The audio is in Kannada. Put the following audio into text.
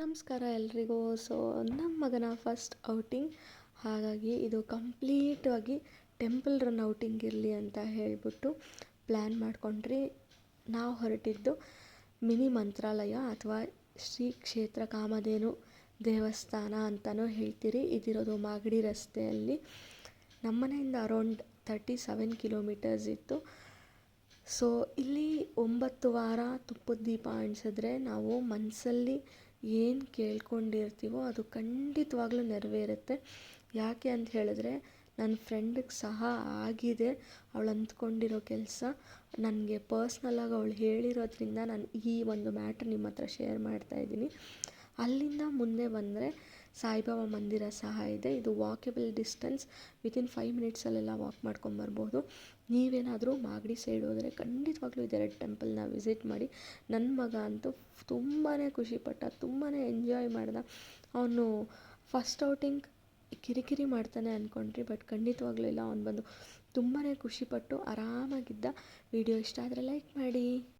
ನಮಸ್ಕಾರ ಎಲ್ರಿಗೂ. ಸೊ ನಮ್ಮ ಮಗನ ಫಸ್ಟ್ ಔಟಿಂಗ್ ಹಾಗಾಗಿ ಇದು ಕಂಪ್ಲೀಟಾಗಿ ಟೆಂಪಲ್ ರನ್ ಔಟಿಂಗ್ ಇರಲಿ ಅಂತ ಹೇಳಿಬಿಟ್ಟು ಪ್ಲ್ಯಾನ್ ಮಾಡಿಕೊಂಡ್ರಿ. ನಾವು ಹೊರಟಿದ್ದು ಮಿನಿ ಮಂತ್ರಾಲಯ ಅಥವಾ ಶ್ರೀ ಕ್ಷೇತ್ರ ಕಾಮಧೇನು ದೇವಸ್ಥಾನ ಅಂತಲೂ ಹೇಳ್ತೀರಿ. ಇದಿರೋದು ಮಾಗಡಿ ರಸ್ತೆಯಲ್ಲಿ. ನಮ್ಮನೆಯಿಂದ ಅರೌಂಡ್ ತರ್ಟಿ ಸೆವೆನ್ ಕಿಲೋಮೀಟರ್ಸ್ ಇತ್ತು. ಸೊ ಇಲ್ಲಿ ಒಂಬತ್ತು ವಾರ ತುಪ್ಪದ ದೀಪ ಅಣಿಸಿದ್ರೆ ನಾವು ಮನಸ್ಸಲ್ಲಿ ಏನು ಕೇಳ್ಕೊಂಡಿರ್ತೀವೋ ಅದು ಖಂಡಿತವಾಗ್ಲೂ ನೆರವೇರುತ್ತೆ. ಯಾಕೆ ಅಂತ ಹೇಳಿದ್ರೆ ನನ್ನ ಫ್ರೆಂಡಿಗೆ ಸಹ ಆಗಿದೆ. ಅವಳು ಅಂದ್ಕೊಂಡಿರೋ ಕೆಲಸ. ನನಗೆ ಪರ್ಸ್ನಲಾಗಿ ಅವಳು ಹೇಳಿರೋದ್ರಿಂದ ನಾನು ಈ ಒಂದು ಮ್ಯಾಟ್ರ್ ನಿಮ್ಮ ಹತ್ರ ಶೇರ್ ಮಾಡ್ತಾ ಇದ್ದೀನಿ. ಅಲ್ಲಿಂದ ಮುಂದೆ ಬಂದರೆ ಸಾಯಿಬಾಬಾ ಮಂದಿರ ಸಹ ಇದೆ. ಇದು ವಾಕೆಬಲ್ ಡಿಸ್ಟೆನ್ಸ್ ವಿತಿನ್ ಫೈವ್ ಮಿನಿಟ್ಸಲ್ಲೆಲ್ಲ ವಾಕ್ ಮಾಡ್ಕೊಂಬರ್ಬೋದು ನೀವೇನಾದರೂ ಮಾಗಡಿ ಸೈಡ್ ಹೋದರೆ ಖಂಡಿತವಾಗ್ಲೂ ಇದೆರಡು ಟೆಂಪಲ್ನ ವಿಸಿಟ್ ಮಾಡಿ. ನನ್ನ ಮಗ ಅಂತೂ ತುಂಬಾ ಖುಷಿಪಟ್ಟ ತುಂಬಾ ಎಂಜಾಯ್ ಮಾಡ್ದ. ಅವನು ಫಸ್ಟ್ ಔಟಿಂಗ್ ಕಿರಿಕಿರಿ ಮಾಡ್ತಾನೆ ಅಂದ್ಕೊಂಡ್ರಿ ಬಟ್ ಖಂಡಿತವಾಗ್ಲೂ ಇಲ್ಲ. ಅವ್ನು ಬಂದು ತುಂಬಾ ಖುಷಿಪಟ್ಟು ಆರಾಮಾಗಿದ್ದ. ವಿಡಿಯೋ ಇಷ್ಟ ಆದರೆ ಲೈಕ್ ಮಾಡಿ.